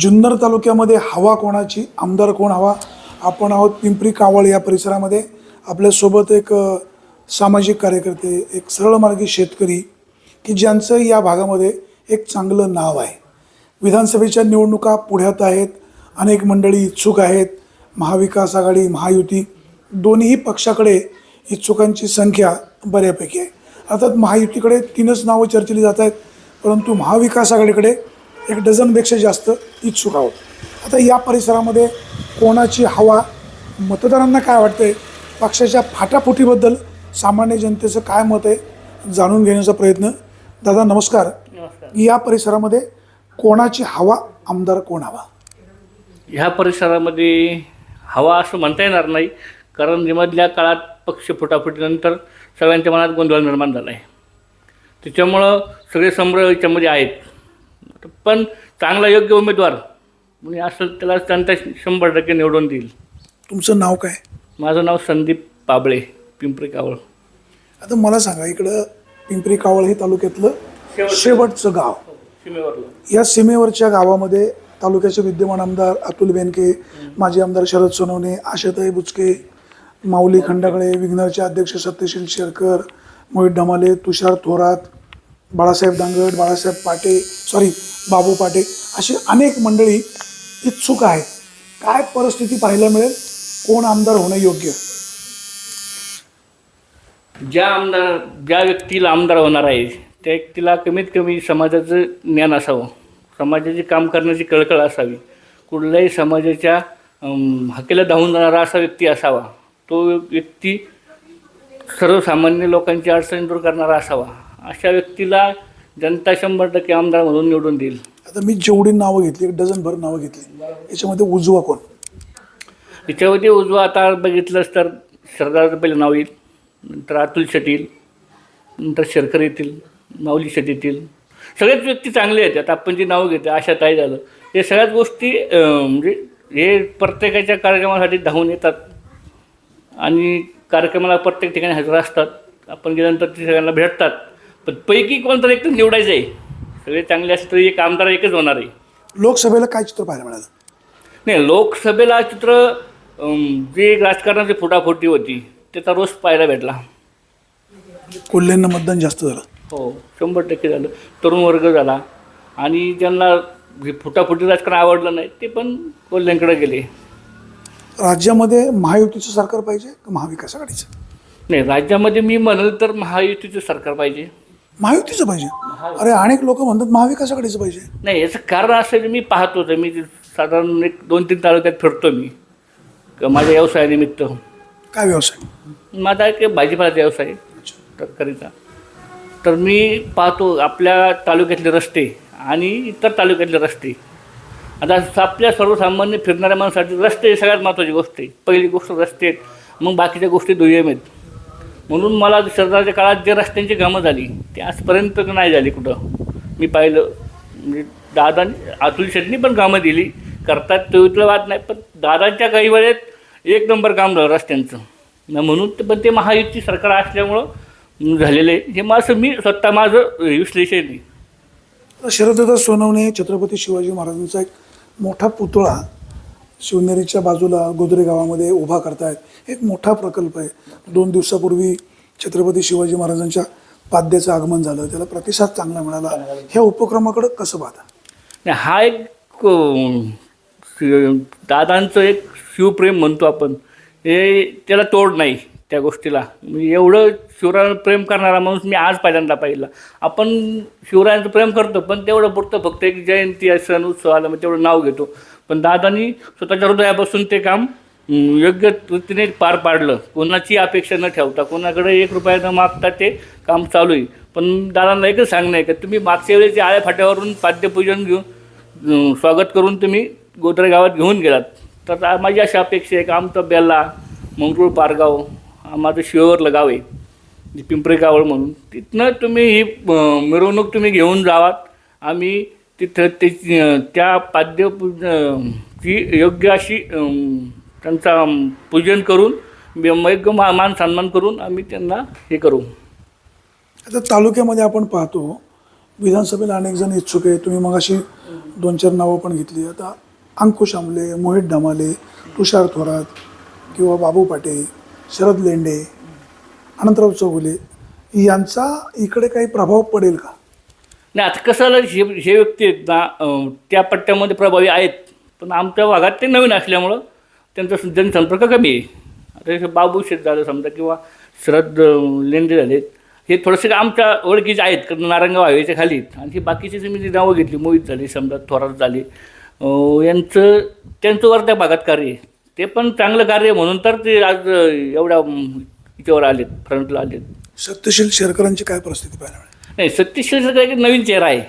जुन्नर तालुक्यामध्ये हवा कोणाची? आमदार कोण हवा? आपण आहोत पिंपरी कावळ या परिसरामध्ये. आपल्यासोबत एक सामाजिक कार्यकर्ते एक सरळमार्गी शेतकरी की ज्यांचं या भागामध्ये एक चांगलं नाव आहे. विधानसभेच्या निवडणुका पुढ्यात आहेत. अनेक मंडळी इच्छुक आहेत. महाविकास आघाडी महायुती दोन्ही पक्षाकडे इच्छुकांची संख्या बऱ्यापैकी आहे. अर्थात महायुतीकडे तीनच नावं चर्चेली जात आहेत. परंतु महाविकास आघाडीकडे एक डझनपेक्षा जास्त इच्छुक आहोत आता या परिसरामध्ये कोणाची हवा मतदारांना काय वाटतंय? पक्षाच्या फाटाफुटीबद्दल सामान्य जनतेचं काय मत आहे जाणून घेण्याचा प्रयत्न. दादा नमस्कार. या परिसरामध्ये कोणाची हवा आमदार कोण हवा? ह्या परिसरामध्ये हवा असं म्हणता येणार नाही कारण मधल्या काळात पक्ष फुटाफुटीनंतर सगळ्यांच्या मनात गोंधळ निर्माण झाला आहे. त्याच्यामुळं सगळे संभ्रम याच्यामध्ये आहेत. पण चांगला योग्य उमेदवार. म्हणजे असं त्याला जनता शंभर टक्के निवडून देईल. तुमचं नाव काय? माझं नाव संदीप पाबळे पिंपरी कावळ. आता मला सांगा इकडं पिंपरी कावळ हे तालुक्यातलं शेवटचं गाव. सीमेवरलं. या सीमेवरच्या गावामध्ये तालुक्याचे विद्यमान आमदार अतुल बेनके माजी आमदार शरद सोनवणे आशाताई बुचके माऊली खंडागळे विघ्नरचे अध्यक्ष सत्यशील शेरकर मोहित ढमाले तुषार थोरात बाळासाहेब दांगड बाळासाहेब पाटे सॉरी बाबू पाटे अशी अनेक मंडळी इच्छुक आहेत. काय परिस्थिती पाहायला मिळेल? कोण आमदार होणं योग्य? ज्या आमदार ज्या व्यक्तीला आमदार होणार आहे त्या व्यक्तीला कमीत कमी समाजाचं ज्ञान असावं. समाजाचे काम करण्याची कळकळ असावी. कुठल्याही समाजाच्या हकेला धावून जाणारा असा व्यक्ती असावा. तो व्यक्ती सर्वसामान्य लोकांची अडचणी दूर करणारा असावा. अशा व्यक्तीला जनता शंभर टक्के आमदार म्हणून निवडून देईल. आता मी जेवढी नावं घेतली एक डझनभर नावं घेतली याच्यामध्ये उजवा कोण? याच्यामध्ये उजवा आता बघितलंच तर सरदार पहिलं नाव येईल नंतर अतुल शेट येईल नंतर शेरकर येतील माऊली शेट येतील. सगळेच व्यक्ती चांगले आहेत आता आपण जी नावं घेतो आशा ताई झालं हे सगळ्याच गोष्टी अं, म्हणजे हे प्रत्येकाच्या कार्यक्रमासाठी धावून येतात. आणि कार्यक्रमाला प्रत्येक ठिकाणी हजर असतात. आपण गेल्यानंतर ते सगळ्यांना भेटतात. पण पैकी कोणतरी एक तर निवडायचं आहे सगळे चांगले असले तरी एक आमदार एकच होणार आहे. लोकसभेला काय चित्र पाहायला मिळालं? नाही लोकसभेला चित्र जे राजकारणाची फुटाफुटी होती त्याचा रोष पाहायला भेटला. कोल्हेंना मतदान जास्त झालं. हो शंभर टक्के झालं. तरुण वर्ग झाला. आणि ज्यांना हे फुटाफुटी राजकारण आवडलं नाही ते पण कोल्ह्यांकडे गेले. राज्यामध्ये महायुतीचं सरकार पाहिजे का महाविकास आघाडीचं? नाही राज्यामध्ये मी म्हणेल तर महायुतीचं सरकार पाहिजे. महायुतीचं पाहिजे. अरे अनेक लोक म्हणतात महाविकास आघाडीचं पाहिजे. नाही याचं कारण असं मी पाहतो तर मी साधारण एक दोन तीन तालुक्यात फिरतो मी. माझ्या व्यवसायानिमित्त. काय व्यवसाय? माझा एक भाजीपाल्याचा व्यवसाय आहे, तरकारीचा. तर मी पाहतो आपल्या तालुक्यातले रस्ते आणि इतर तालुक्यातले रस्ते. आता आपल्या सर्वसामान्य फिरणाऱ्या माणसासाठी रस्ते ही सगळ्यात महत्त्वाची गोष्ट आहे. पहिली गोष्ट रस्ते आहेत मग बाकीच्या गोष्टी दुय्यम आहेत. म्हणून मला सरदारच्या काळात जे रस्त्यांची कामं झाली ते आजपर्यंत नाही झाली कुठं. मी पाहिलं म्हणजे दादा अतुल शेटनी पण कामं दिली. करतात तो इथलं वाद नाही पण दादांच्या काही वेळेत एक नंबर काम झालं रस्त्यांचं. म्हणून ते पण ते महायुती सरकार असल्यामुळं झालेलं आहे हे माझं मी स्वतः माझं विश्लेषण आहे. सोनवणे छत्रपती शिवाजी महाराजांचा एक मोठा पुतळा शिवनेरीच्या बाजूला गोदरे गावामध्ये उभा करतायत. एक मोठा प्रकल्प आहे. दोन दिवसापूर्वी छत्रपती शिवाजी महाराजांच्या पाद्याचं आगमन झालं. त्याला प्रतिसाद चांगला मिळाला. ह्या उपक्रमाकडे कसं पाहता? हा एक दादांचं एक शिवप्रेम म्हणतो आपण. हे त्याला तोड नाही त्या गोष्टीला. म्हणजे एवढं शिवरायांना प्रेम करणारा माणूस मी आज पहिल्यांदा पाहिला. आपण शिवरायांचं प्रेम करतो पण तेवढं पुरतं फक्त एक जयंती सण उत्सव आला मग तेवढं नाव घेतो. पण दादांनी स्वतःच्या हृदयापासून ते काम योग्य रीतीने पार पाडलं. कोणाची अपेक्षा न ठेवता कोणाकडे एक रुपया न मागता ते काम चालू आहे. पण दादांना एकच सांगणं आहे का तुम्ही मागच्या वेळेस आळ्या फाट्यावरून पाद्यपूजन घेऊन स्वागत करून तुम्ही गोदरे गावात घेऊन गेलात. तर माझी अशी अपेक्षा आहे का आमचं बेल्ला मंगरूळ पारगाव माझं शिवरलं गाव आहे. पिंपरे पिंपरी गावळ म्हणून. तिथनं तुम्ही ही मिरवणूक तुम्ही घेऊन जावात. आम्ही तिथं ते त्या पाद्य ची योग्य अशी त्यांचा पूजन करून योग्य मा मान सन्मान करून आम्ही त्यांना हे करू. आता तालुक्यामध्ये आपण पाहतो विधानसभेला अनेक जण इच्छुक आहे तुम्ही मग अशी दोन चार नावं पण घेतली. आता अंकुश आमले मोहित डमाले तुषार थोरात किंवा बाबू पाटे शरद लेंडे अनंतराव चौगुले यांचा इकडे काही प्रभाव पडेल का? नाही आता कसं झालं हे हे व्यक्ती आहेत ना अं, त्या पट्ट्यामध्ये प्रभावी आहेत पण आमच्या भागात ते नवीन असल्यामुळं त्यांचा जनसंपर्क कमी आहे. आता बाबू शेत झालं समजा किंवा शरद अं, लेंडे झालेत हे थोडेसे आमच्या ओळखीचे आहेत कारण नारंगा हायवेच्या खाली आहेत. आणि ही बाकीची जी मी जी नावं घेतली मोहित झाली समजा थोरात झाली अं, यांचं त्यांचं वर त्या भागात कार्य आहे. ते पण चांगलं कार्य आहे म्हणून तर ते आज अं, एवढ्या अं, याच्यावर आलेत फ्रंटला आलेत. सत्यशील शेरकरांची काय परिस्थिती पाहायला मिळेल? नाही सत्यशील काही एक नवीन चेहरा आहे.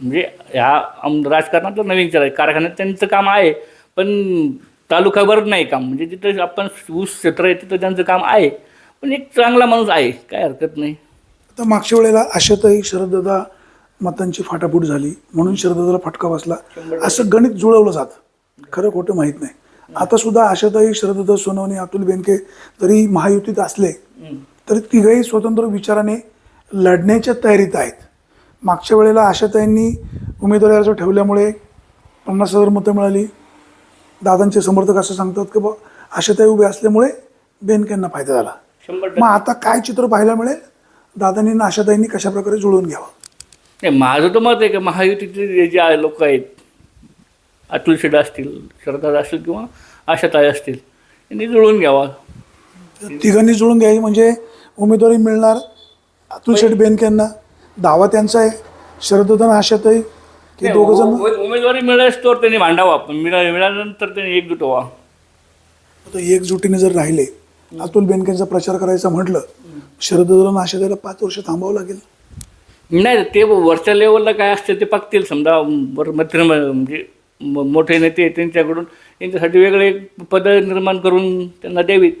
म्हणजे ह्या राजकारणातला नवीन चेहरा आहे. कारखान्यात त्यांचं काम आहे पण तालुकाभर नाही काम. म्हणजे तिथं आपण ऊस क्षेत्र आहे तिथं त्यांचं काम आहे. पण एक चांगला माणूस आहे काय हरकत नाही. आता मागच्या वेळेला आशाताई शरददादा मतांची फाटाफूट झाली. म्हणून शरददादाला फटका बसला. असं गणित जुळवलं जातं. खरं खोटं माहीत नाही. आता सुद्धा आशाताई शरददादा सोनवणे अतुल बेनके जरी महायुतीत असले तरी तिघही स्वतंत्र विचाराने लढण्याच्या तयारीत आहेत. मागच्या वेळेला आशाताईंनी उमेदवारी अर्ज ठेवल्यामुळे पन्नास हजार मतं मिळाली. दादांचे समर्थक असं सांगतात की बा आशाताई उभे असल्यामुळे बेनकेंना फायदा झाला. मग आता काय चित्र पाहायला मिळेल? दादांनी आणि आशाताईंनी कशा प्रकारे जुळवून घ्यावं? नाही माझं तर मत आहे की महायुतीचे जे लोक आहेत अतुल शेड असतील शरदादा असतील किंवा आशाताई असतील यांनी जुळून घ्यावा. तिघांनी जुळून घ्यावी म्हणजे उमेदवारी मिळणार अतुल शेठ बेनकेंना दावा त्यांचा आहे. शरददान आशाताई हे दोघं जण उमे- उमेदवारी मिळाल्यास तर त्यांनी भांडावा पण मिळा मिळाल्यानंतर त्यांनी एकजूट व्हावा आता एकजुटीने जर राहिले अतुल बेनकेंचा प्रचार करायचा म्हटलं शरददान आशाताईला पाच वर्ष थांबावं लागेल. नाही ते वरच्या लेवलला काय असते ते पाकतील समजा वर मध्य म्हणजे म- मोठे नेते आहेत त्यांच्याकडून यांच्यासाठी वेगळे पद निर्माण करून त्यांना द्यावीत.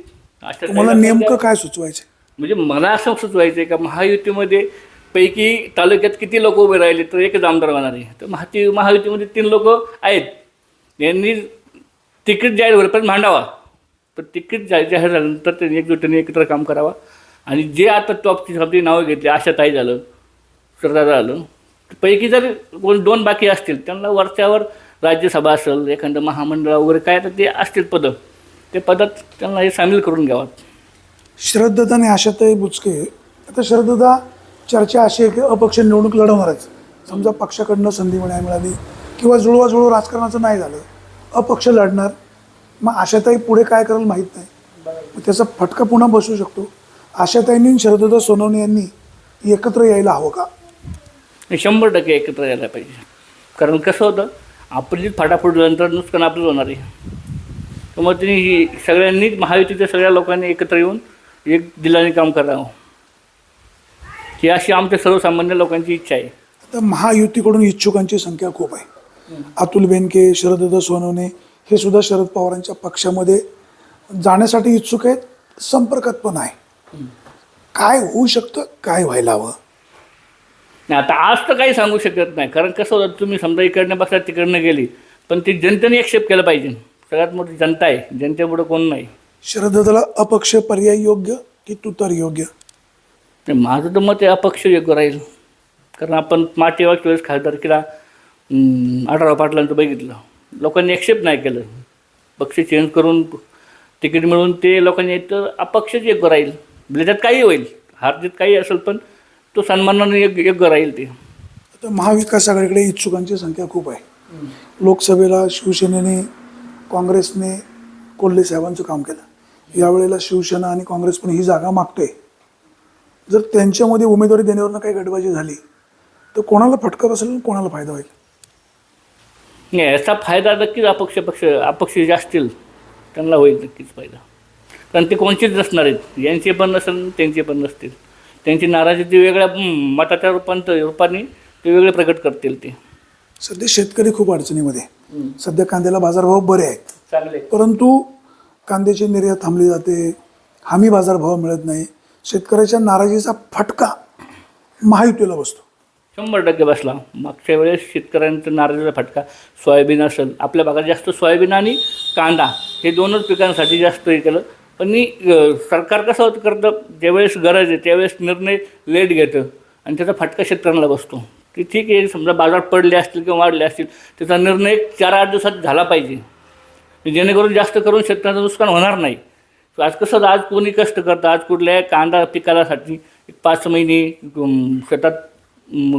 अशा तुम्हाला नेमकं काय सुचवायचं म्हणजे मला असं सुचवायचं आहे का महायुतीमध्ये पैकी तालुक्यात किती लोक उभे राहिले तर एकच आमदार होणार आहे. तर महाती महायुतीमध्ये तीन लोक आहेत. यांनी तिकीट जाहीर होईपर्यंत मांडावा. तर तिकीट जा जाहीर झाल्यानंतर त्यांनी एकजुटीने एकत्र काम करावा. आणि जे आता टॉपची समजी नावं घेतली आशाताई झालं सरदार झालं पैकी जर कोण दोन बाकी असतील त्यांना वरच्यावर राज्यसभा असेल एखादं महामंडळ वगैरे काय तर ते असतील पदं. ते पदात त्यांना हे सामील करून घ्यावात श्रद्धदा आणि आशाताई बुचके आता श्रद्धदा चर्चा अशी आहे की अपक्ष निवडणूक लढवणारच समजा पक्षाकडनं संधी मिळाय मिळाली किंवा जुळवाजुळव राजकारणाचं नाही झालं अपक्ष लढणार. मग आशाताई पुढे काय करेल माहीत नाही. त्याचा फटका पुन्हा बसू शकतो. आशाताईंनी आणि शरददा सोनवणे यांनी एकत्र यायला हवं का? शंभर टक्के एकत्र यायला पाहिजे. कारण कसं होतं आपली फाटाफूट नंतर नुकसान आपलं होणार. आहे तर मग त्यांनी ही सगळ्यांनी महायुतीच्या सगळ्या लोकांनी एकत्र येऊन एक दिलाने काम करावं ही अशी आमच्या सर्वसामान्य लोकांची इच्छा आहे. आता महायुतीकडून इच्छुकांची संख्या खूप आहे. अतुल बेनके शरददा सोनवणे हे सुद्धा शरद पवारांच्या पक्षामध्ये जाण्यासाठी इच्छुक आहेत. संपर्कात पण आहे. काय होऊ शकतं? काय व्हायला हवं? नाही आता आज तर काही सांगू शकत नाही. कारण कसं होतं तुम्ही समजा इकडनं बसला तिकडनं गेली. पण ती जनतेने एक्सेप्ट केलं पाहिजे. सगळ्यात मोठी जनता आहे. जनतेपुढं कोण नाही. शरददाला अपक्ष पर्याय योग्य की तुतार योग्य? नाही, माझं तर मत आहे अपक्ष योग्य राहील. कारण आपण मागच्या वेळेस खासदारकीला अं, आढावा पाटलांचं बघितलं. लोकांनी एक्सेप्ट नाही केलं. पक्ष चेंज करून तिकीट मिळून ते लोकांनी तर अपक्षच योग्य राहील. म्हणजे त्यात काही होईल. हारजीत काही असेल पण तो सन्मानाने योग्य योग्य राहील ते. आता महाविकास आघाडीकडे इच्छुकांची संख्या खूप आहे. लोकसभेला शिवसेनेने काँग्रेसने कोल्हे साहेबांचं काम केलं. यावेळेला शिवसेना आणि काँग्रेस पण ही जागा मागतोय. जर त्यांच्यामध्ये उमेदवारी देण्यावरनं काही गटबाजी झाली तर कोणाला फटका बसेल आणि कोणाला फायदा होईल? नाही याचा फायदा नक्कीच अपक्ष पक्ष अपक्ष जे असतील त्यांना होईल नक्कीच फायदा. कारण ते कोणचेच नसणार आहेत. यांचे पण नसेल त्यांचे पण नसतील. त्यांची नाराजी ती वेगळ्या मताच्या रूपांत रूपाने ते वेगळे प्रकट करतील ते. सध्या शेतकरी खूप अडचणीमध्ये. सध्या कांद्याला बाजारभाव बरे आहेत. चांगले. परंतु कांद्याची निर्यात थांबली जाते. हमी बाजारभाव मिळत नाही. शेतकऱ्याच्या नाराजीचा फटका महायुतीला बसतो. शंभर टक्के बसला. मागच्या वेळेस शेतकऱ्यांचा नाराजीचा फटका सोयाबीन असेल. आपल्या भागात जास्त सोयाबीन आणि कांदा हे दोनच पिकांसाठी जास्त हे केलं. पण मी सरकार कसं होतं करतं? ज्यावेळेस गरज आहे त्यावेळेस निर्णय लेट घेतं आणि त्याचा फटका शेतकऱ्यांना बसतो. की ठीक आहे समजा बाजार पडले असतील किंवा वाढले असतील त्याचा निर्णय चार आठ दिवसात झाला पाहिजे. जेणेकरून जास्त करून शेतकऱ्याचं नुकसान होणार नाही. आज कसं आज कोणी कष्ट करतं आज कुठल्या कांदा पिकासाठी एक पाच महिने शेतात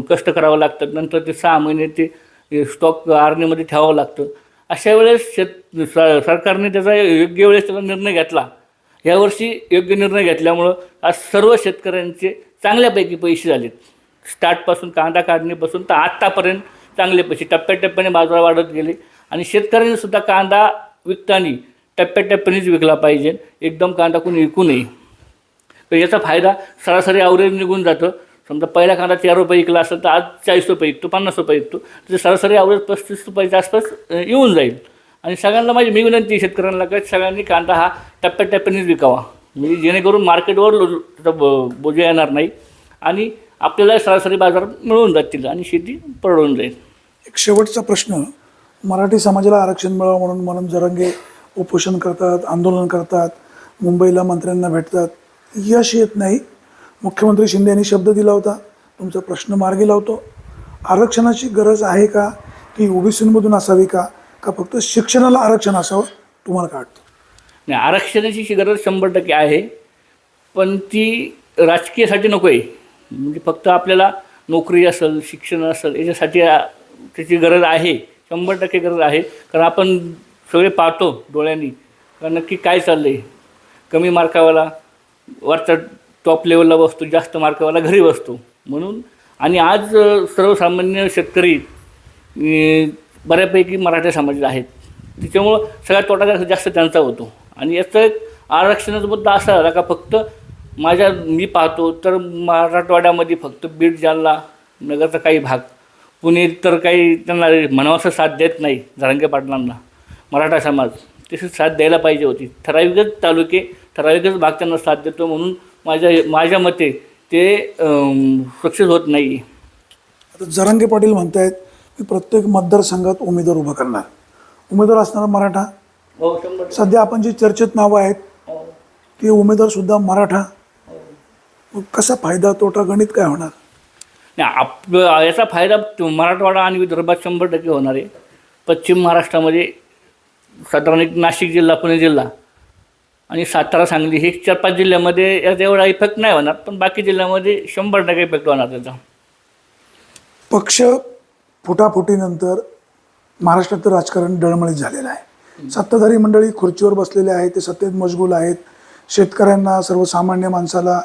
कष्ट करावं लागतं नंतर ते सहा महिने ते स्टॉक आरणीमध्ये ठेवावं लागतं. अशा वेळेस शेत स- सरकारने त्याचा योग्य वेळेस त्याचा निर्णय घेतला. यावर्षी योग्य निर्णय घेतल्यामुळं आज सर्व शेतकऱ्यांचे चांगल्यापैकी पैसे झालेत. स्टार्टपासून कांदा काढणीपासून तर आत्तापर्यंत चांगले पैसे टप्प्याटप्प्याने बाजार वाढत गेले. आणि शेतकऱ्यांनीसुद्धा कांदा विकताना टप्प्याटप्प्यानेच विकला पाहिजे. एकदम कांदा कोणी विकू नये तर याचा फायदा सरासरी ॲव्हरेज निघून जातं. समजा पहिला कांदा तेरा रुपये विकला असेल तर आज चाळीस रुपये विकतो पन्नास रुपये विकतो तर म्हणजे सरासरी ॲव्हरेज पस्तीस रुपयाच्या आसपास येऊन जाईल. आणि सगळ्यांना माझी मी विनंती आहे शेतकऱ्यांना का सगळ्यांनी कांदा हा टप्प्याटप्प्यानेच विकावा. म्हणजे जेणेकरून मार्केटवर लो त्याचा ब- येणार नाही. आणि आपल्याला सरासरी बाजार मिळून जातील आणि शेती परवडून जाईल. एक शेवटचा प्रश्न. मराठी समाजाला आरक्षण मिळावं म्हणून म्हणून जरंगे उपोषण करतात आंदोलन करतात मुंबईला मंत्र्यांना भेटतात. यश येत नाही. मुख्यमंत्री शिंदे यांनी शब्द दिला होता. तुमचा प्रश्न मार्गी लावतो. आरक्षणाची गरज आहे का? की ओबीसीमधून असावी का? का फक्त शिक्षणाला आरक्षण असावं? तुम्हाला काय वाटतं? नाही आरक्षणाची गरज शंभर टक्के आहे. पण ती राजकीयसाठी नको आहे म्हणजे फक्त आपल्याला नोकरी असेल शिक्षण असेल याच्यासाठी त्याची गरज आहे. शंभर टक्के गरज आहे. कारण आपण सगळे पाहतो डोळ्यांनी. कारण नक्की काय चाललं आहे कमी मार्कावाला वरचा टॉप लेवलला बसतो जास्त मार्कावाला घरी बसतो. म्हणून आणि आज सर्वसामान्य शेतकरी बऱ्यापैकी मराठा समाजात आहेत. त्याच्यामुळं सगळ्यात तोटा जास्त त्यांचा होतो. आणि याचा एक आरक्षणाचा मुद्दा असा झाला का फक्त माझ्या मी पाहतो तर मराठवाड्यामध्ये फक्त बीड जालना नगरचा काही भाग पुणे तर काही त्यांना म्हणावं असं साथ देत नाही झरंगे पाटलांना. मराठा समाज तशीच साथ द्यायला पाहिजे होती. ठराविकच तालुके ठराविकच भाग त्यांना साथ देतो म्हणून माझ्या माझ्या मते ते सक्सेस होत नाही. आता जरांगे पाटील म्हणतायत की प्रत्येक मतदारसंघात उमेदवार उभं करणार. उमेदवार असणारा मराठा. हो शंभर सध्या आपण जी चर्चेत नावं आहेत ते उमेदवार सुद्धा मराठा. मग कसा फायदा तोटा गणित काय होणार? नाही आप याचा फायदा मराठवाडा आणि विदर्भात शंभर टक्के होणार आहे. पश्चिम महाराष्ट्रामध्ये साधारण एक नाशिक जिल्हा पुणे जिल्हा आणि सातारा सांगली हे चार पाच जिल्ह्यामध्ये याचा एवढा इफेक्ट नाही होणार पण बाकी जिल्ह्यामध्ये शंभर टक्के इफेक्ट होणार त्याचा. पक्ष फुटाफुटीनंतर महाराष्ट्रात राजकारण डळमळीत झालेलं आहे. सत्ताधारी मंडळी खुर्चीवर बसलेले आहेत ते सत्तेत मशगूल आहेत. शेतकऱ्यांना सर्वसामान्य माणसाला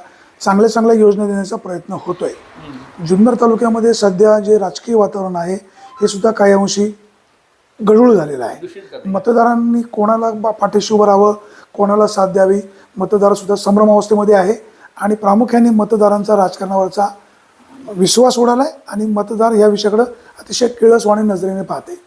चांगल्या चांगल्या योजना देण्याचा प्रयत्न होतोय. जुन्नर तालुक्यामध्ये सध्या जे राजकीय वातावरण आहे हे सुद्धा काही अंशी गढूळ झालेलं आहे. मतदारांनी कोणाला बा- पाठीशी उभं राहावं कोणाला साथ द्यावी मतदार सुद्धा संभ्रमावस्थेमध्ये आहे आणि प्रामुख्याने मतदारांचा राजकारणावरचा विश्वास उडालाय आणि मतदार या विषयाकडं अतिशय किळसवाणी नजरेने पाहते.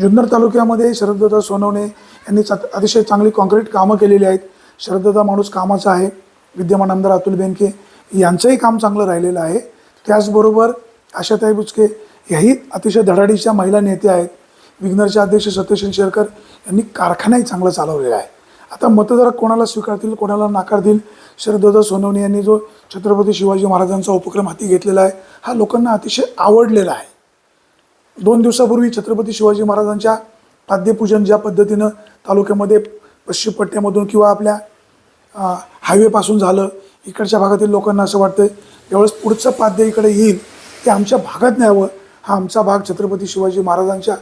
जुन्नर तालुक्यामध्ये शरददादा सोनवणे यांनी अतिशय चांगली कॉन्क्रीट कामं केलेली आहेत. शरददादा माणूस कामाचा आहे. विद्यमान आमदार अतुल बेनके यांचंही काम चांगलं राहिलेलं आहे. त्याचबरोबर आशाताई बुचके याही अतिशय धडाडीच्या महिला नेत्या आहेत. विग्नरचे अध्यक्ष सत्यशील शेरकर यांनी कारखानाही चांगला चालवलेला आहे. आता मतदार कोणाला स्वीकारतील कोणाला नाकारतील शरददादा सोनवणे यांनी जो छत्रपती शिवाजी महाराजांचा उपक्रम हाती घेतलेला आहे हा लोकांना अतिशय आवडलेला आहे. दोन दिवसापूर्वी छत्रपती शिवाजी महाराजांच्या पाद्यपूजन ज्या पद्धतीनं तालुक्यामध्ये पश्चिम पट्ट्यामधून किंवा आपल्या हायवेपासून झालं. इकडच्या भागातील लोकांना असं वाटतं ज्यावेळेस पुढचं पाद्य इकडे येईल ते आमच्या भागात न्यावं हा आमचा भाग छत्रपती शिवाजी महाराजांच्या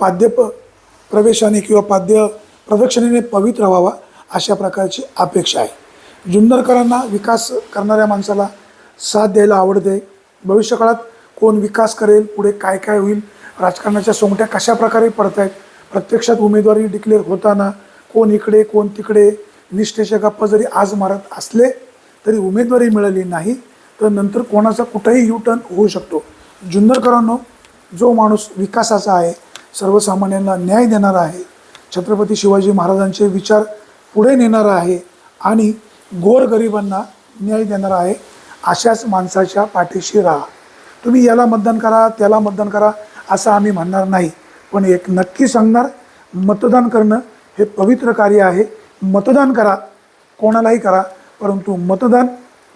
पाद्य प प्रवेशाने किंवा पाद्य प्रदक्षिणेने पवित्र व्हावा अशा प्रकारची अपेक्षा आहे. जुन्नरकरांना विकास करणाऱ्या माणसाला साथ द्यायला आवडते. भविष्यकाळात कोण विकास करेल पुढे काय काय होईल राजकारणाच्या सोंगट्या कशा प्रकारे पडत आहेत प्रत्यक्षात उमेदवारी डिक्लेअर होताना कोण इकडे कोण तिकडे निष्ठेच्या गप्पा जरी आज मारत असले तरी उमेदवारी मिळाली नाही तर नंतर कोणाचा कुठंही यू टर्न होऊ शकतो. जुन्नरकरांनो जो माणूस विकासाचा आहे सर्वसामान्यांना न्याय देणारा आहे छत्रपती शिवाजी महाराजांचे विचार पुढे नेणारा आहे आणि गोरगरिबांना न्याय देणारा आहे अशाच माणसाच्या पाठीशी राहा. तुम्ही याला मतदान करा त्याला मतदान करा असं आम्ही म्हणणार नाही. पण एक नक्की सांगणार मतदान करणं हे पवित्र कार्य आहे. मतदान करा. कोणालाही करा. परंतु मतदान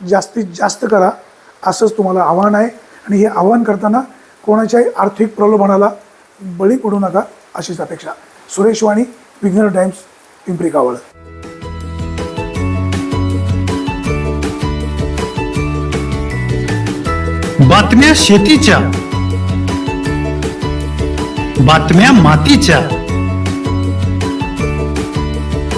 जास्तीत जास्त करा. असंच तुम्हाला आव्हान आहे. आणि हे आव्हान करताना कोणाच्याही आर्थिक प्रलोभनाला बळी पडू नका अशीच अपेक्षा. सुरेश वाणी विघ्नर टाइम्स पिंपरी कावळ. बातम्या शेतीच्या. बातम्या मातीच्या.